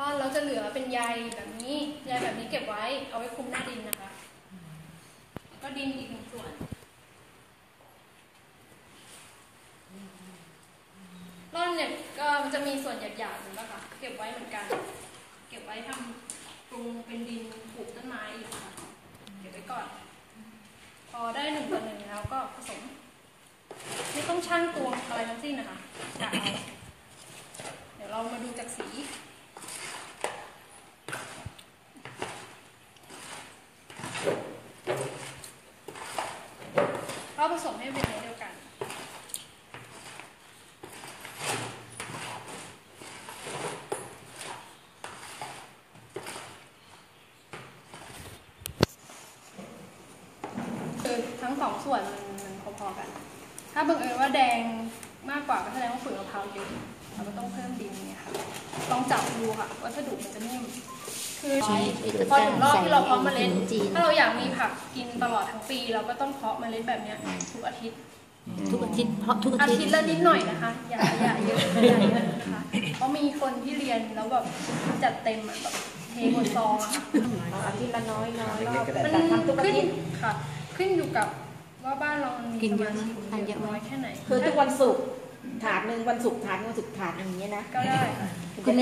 ร่อนแล้วจะเหลือเป็นใยแบบนี้ใยแบบนี้เก็บไว้เอาไว้คลุมหน้าดินนะคะ ก็ดินอีกหนึ่งส่วนร่อนเนี่ยก็มันจะมีส่วนหยาบๆอยู่แล้วค่ะเก็บไว้เหมือนกัน เก็บไว้ทำปรุงเป็นดินปลูกต้นไม้อีกค่ะเก็บไว้ก่อน พอได้หนึ่งต่อหนึ่งแล้วก็ผสม ไม่ต้องชั่งตวงอะไรทั้งสิ้นนะคะกะเอาเดี๋ยวเรามาดูจากสี ก็ผ สมให้เป็นเนื้อเดียวกันคือทั้งสองส่วนมันมันพอๆกัน ถ้าบังเอิญว่าแดงมากกว่าก็แสดงว่าขุยมะพร้าวเยอะเราก็ต้องเพิ่มดินเนี่ยค่ะลองจับดูค่ะวัสดุมันจะนิ่ม คือพอถึงรอบที่เราเพาะเมล็ดจีนถ้าเราอยากมีผักกินตลอดทั้งปี เราก็ต้องเพาะเมล็ดแบบเนี้ยทุกอาทิตย์ทุกอาทิตย์เพราะทุกอาอาทิตทิตย์ย์ละนิดหน่อยนะคะ อย่าอย่าเยอะอย่าเยอะนะคะเพราะมีคนที่เรียนแล้วแบบจัดเต็มอะแบบเทบนซองอะค่ะเอาอาทิตย์ละน้อยน้อยรอบแต่มันแต่ทำทุกอาขึ้นทิตย์ค่ะ ขึ้นอยู่กับว่าบ้านเรามันมีกินสเยอะมาไหมชิกทานเยอะไหมน้อยแค่ไหน คือทุกวันศุกร์ถาดหนึ่งวันศุกร์ถาดหนึ่งวันศุกร์ถาดหนึ่งอย่างเงี้ยนะ ก็ได้ค่ะคุณ